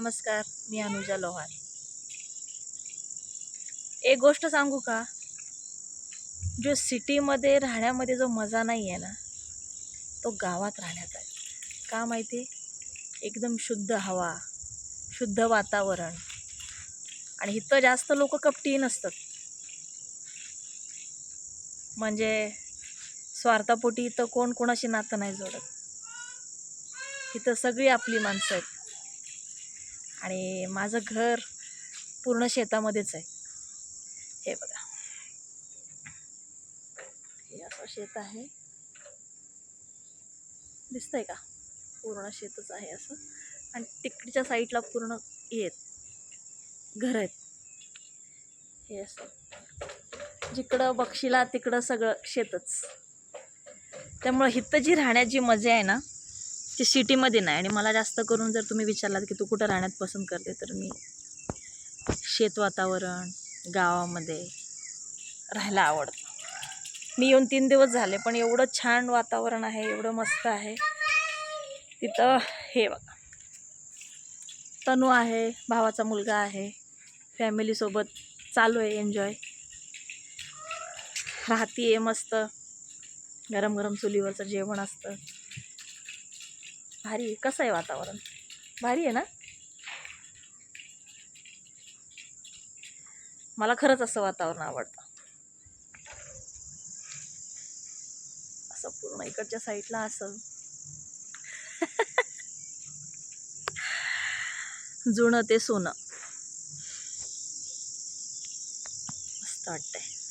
नमस्कार मी अनुजा लोहार. एक गोष्ट सांगू का? जो सिटीमध्ये राहण्यामध्ये जो मजा नाही आहे ना तो गावात राहण्यात आहे. का माहिती? आहे एकदम शुद्ध हवा शुद्ध वातावरण. आणि इथं जास्त लोक कपटी नसतात. म्हणजे स्वार्थापोटी इथं कोण कोणाशी नातं नाही जोडत. इथं सगळी आपली माणसं आहेत. आणि माझं घर पूर्ण शेतामध्येच आहे. हे बघा. हे असं शेत आहे. दिसतंय का? पूर्ण शेतच आहे असं. आणि तिकडच्या साईडला पूर्ण हे आहेत. घर आहेत. हे असं. जिकडं बक्षीला तिकडं सगळं शेतच. त्यामुळं इथं जी राहण्याची मजा आहे ना ती सिटीमध्ये नाही. आणि मला जास्त करून जर तुम्ही विचारलात की तू कुठं राहण्यात पसंत करते तर मी शेत वातावरण गावामध्ये राहायला आवडतं. मी येऊन तीन दिवस झाले पण एवढं छान वातावरण आहे एवढं मस्त आहे. तिथं हे बघा. तनू आहे भावाचा मुलगा आहे फॅमिलीसोबत चालू आहे एन्जॉय राहती आहे मस्त. गरम गरम चुलीवरचं जेवण असतं. भारी आहे. कसं आहे वातावरण? भारी आहे ना? मला खरंच असं वातावरण आवडतं. असं पूर्ण इकडच्या साईडला असं. जुनं ते सोनं. मस्त वाटतंय.